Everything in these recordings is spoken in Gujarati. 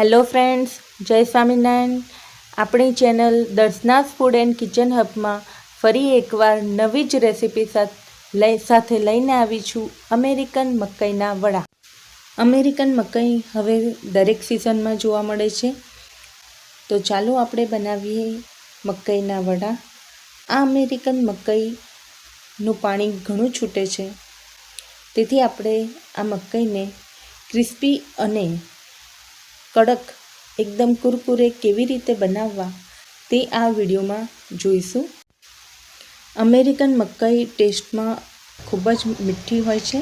હેલો ફ્રેન્ડ્સ જય સ્વામિનારાયણ. આપણી channel Darshana's food and kitchen હબમાં ફરી એકવાર નવી જ રેસીપી સાથ- લઈ- સાથે લઈને આવી છું અમેરિકન મકાઈના વડા. અમેરિકન મકાઈ હવે દરેક સિઝનમાં જોવા મળે છે. તો ચાલો આપણે બનાવીએ મકાઈના વડા. આ અમેરિકન મકાઈનું પાણી ઘણું છૂટે છે. તેથી આપણે આ મકાઈને ક્રિસ્પી અને કડક, એકદમ કુરકુરે કેવી રીતે બનાવવા તે આ વિડીયોમાં જોઈશું. અમેરિકન મકાઈ ટેસ્ટમાં ખૂબ જ મીઠી હોય છે.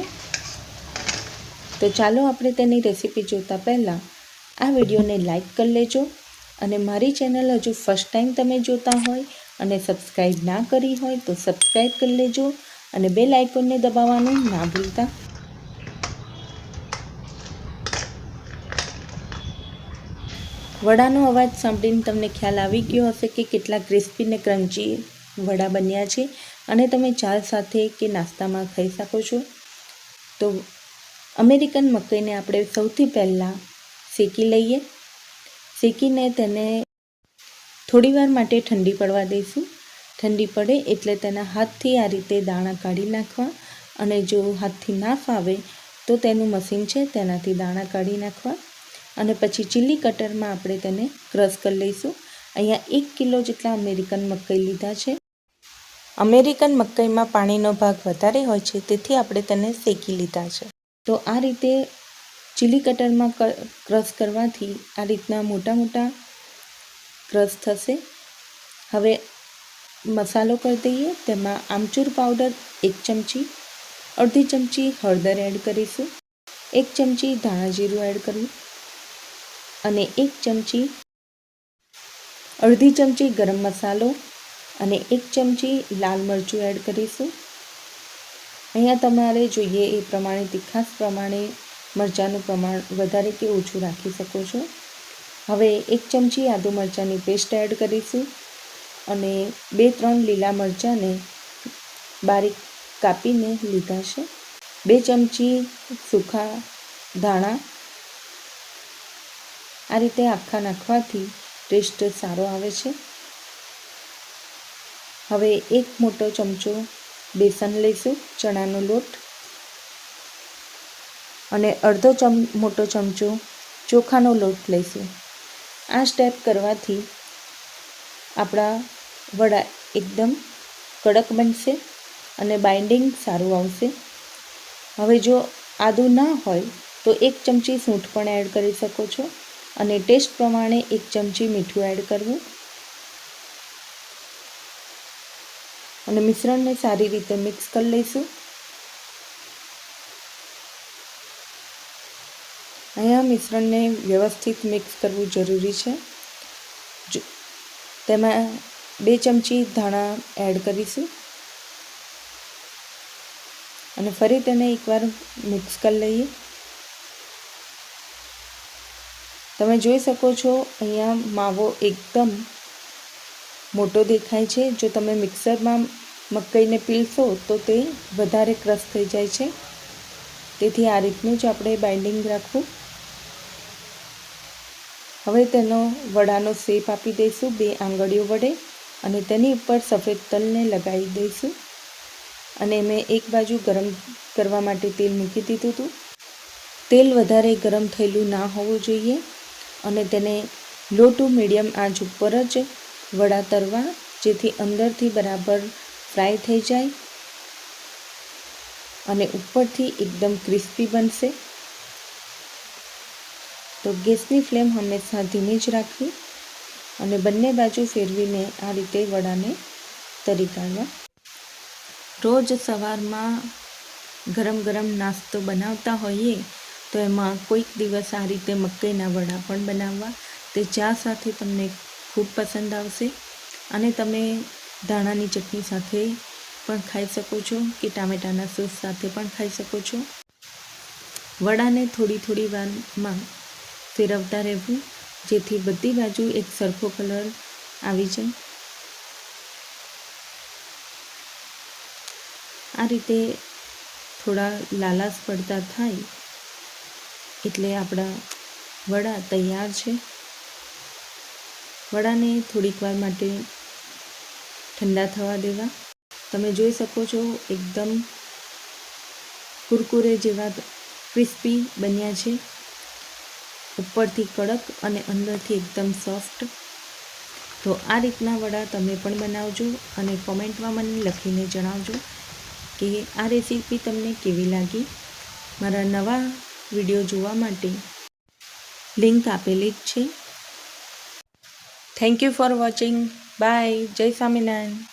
તો ચાલો આપણે તેની રેસીપી જોતા પહેલાં આ વિડીયોને લાઈક કરી લેજો અને મારી ચેનલ હજુ ફર્સ્ટ ટાઈમ તમે જોતા હોય અને સબસ્ક્રાઈબ ના કરી હોય તો સબસ્ક્રાઈબ કરી લેજો અને બે લાઇકોનને દબાવવાનું ના ભૂલતા. વડાનો અવાજ સાંભળીને તમને ખ્યાલ આવી ગયો હશે કે કેટલા ક્રિસ્પી ને ક્રન્ચી વડા બન્યા છે અને તમે ચા સાથે કે નાસ્તામાં ખાઈ શકો છો? તો અમેરિકન મકાઈને આપણે સૌથી પહેલાં શેકી લઈએ. શેકીને તેને થોડીવાર માટે ઠંડી પડવા દઈશું. ઠંડી પડે એટલે તેના હાથથી આ રીતે દાણા કાઢી નાખવા અને જો હાથથી ના ફાવે તો તેનું મશીન છે તેનાથી દાણા કાઢી નાખવા. અને પછી ચીલી કટરમાં આપણે તેને ક્રશ કરી લઈશું. અહીંયા એક કિલો જેટલા અમેરિકન મકાઈ લીધા છે. અમેરિકન મકાઈમાં પાણીનો ભાગ વધારે હોય છે, તેથી આપણે તેને શેકી લીધા છે. તો આ રીતે ચીલી કટરમાં ક્રશ કરવાથી આ રીતના મોટા મોટા ક્રશ થશે. હવે મસાલો કરી દઈએ, તેમાં આમચૂર પાવડર એક ચમચી, અડધી ચમચી હળદર એડ કરીશું. એક ચમચી ધાણા જીરું એડ કરવું. અને એક ચમચી અડધી ચમચી ગરમ મસાલો અને એક ચમચી લાલ મરચું એડ કરીશું. અહીંયા તમારે જોઈએ એ પ્રમાણે, તીખાસ પ્રમાણે મરચાંનું પ્રમાણ વધારે કે ઓછું રાખી શકો છો. હવે એક ચમચી આદુ મરચાંની પેસ્ટ એડ કરીશું અને બે, ત્રણ લીલા મરચાંને બારીક કાપીને લીધા છે. બે ચમચી સૂખા ધાણા આ રીતે આખા નાખવાથી ટેસ્ટ સારો આવે છે. હવે એક મોટો ચમચો બેસન લઈશું, ચણાનો લોટ. અને અડધો ચમ, મોટો ચમચો ચોખાનો લોટ લઈશું. આ સ્ટેપ કરવાથી આપણા વડા એકદમ કડક બનશે અને બાઇન્ડિંગ સારું આવશે. હવે જો આદું ના હોય તો એક ચમચી સૂંઠ પણ એડ કરી શકો છો. અને ટેસ્ટ પ્રમાણે એક ચમચી મીઠું એડ કરવું. અને મિશ્રણને સારી રીતે મિક્સ કરી લઈશું. અહીંયા મિશ્રણને વ્યવસ્થિત મિક્સ કરવું જરૂરી છે. તેમાં બે ચમચી ધાણા એડ કરીશું. અને ફરી તેને એકવાર મિક્સ કરી લઈએ. તમે જોઈ શકો છો, અહીંયા માવો એકદમ મોટો દેખાય છે. જો તમે મિક્સરમાં મકાઈને પીલશો તો તે વધારે ક્રશ થઈ જાય છે. તેથી આ રીતનું જ આપણે બાઇન્ડિંગ રાખવું. હવે તેનો વડાનો શેપ આપી દઈશું, બે આંગળીઓ વડે, અને તેની ઉપર સફેદ તલને લગાવી દઈશું. અને મેં એક બાજુ ગરમ કરવા માટે તેલ મૂકી દીધું હતું. તેલ વધારે ગરમ થયેલું ના હોવું જોઈએ. અને તેને લો ટુ મીડિયમ આંચ ઉપર જ વડા તરવા, જેથી અંદરથી બરાબર ફ્રાય થઈ જાય અને ઉપરથી એકદમ ક્રિસ્પી બનશે. તો ગેસની ફ્લેમ હંમેશા ધીમી જ રાખવી અને બંને બાજુ ફેરવીને આ રીતે વડાને તરી કાઢવા રોજ સવારમાં ગરમ ગરમ નાસ્તો બનાવતા હોઈએ તો એમાં કોઈક દિવસ આ રીતે મકાઈના વડા પણ બનાવવા. તે ચા સાથે તમને ખૂબ પસંદ આવશે. અને તમે ધાણાની ચટણી સાથે પણ ખાઈ શકો છો કે ટામેટાના સૂસ સાથે પણ ખાઈ શકો છો. વડાને થોડી થોડી વારમાં ફેરવતા રહેવું, જેથી બધી બાજુ એક સરખો કલર આવી જાય. આ રીતે થોડા લાલાશ પડતા થાય એટલે આપણા વડા તૈયાર છે. વડાને થોડીક વાર માટે ઠંડા થવા દેવા. તમે જોઈ શકો છો એકદમ કુરકુરે જેવા ક્રિસ્પી બન્યા છે. ઉપરથી કડક અને અંદરથી એકદમ સોફ્ટ. તો આ રીતના વડા તમે પણ બનાવજો અને કોમેન્ટમાં મને લખીને જણાવજો કે આ રેસીપી તમને કેવી લાગી? મારા નવા વીડિયો જોવા માટે લિંક આપેલી જ છે. Thank you for watching bye જય સ્વામિનારાયણ.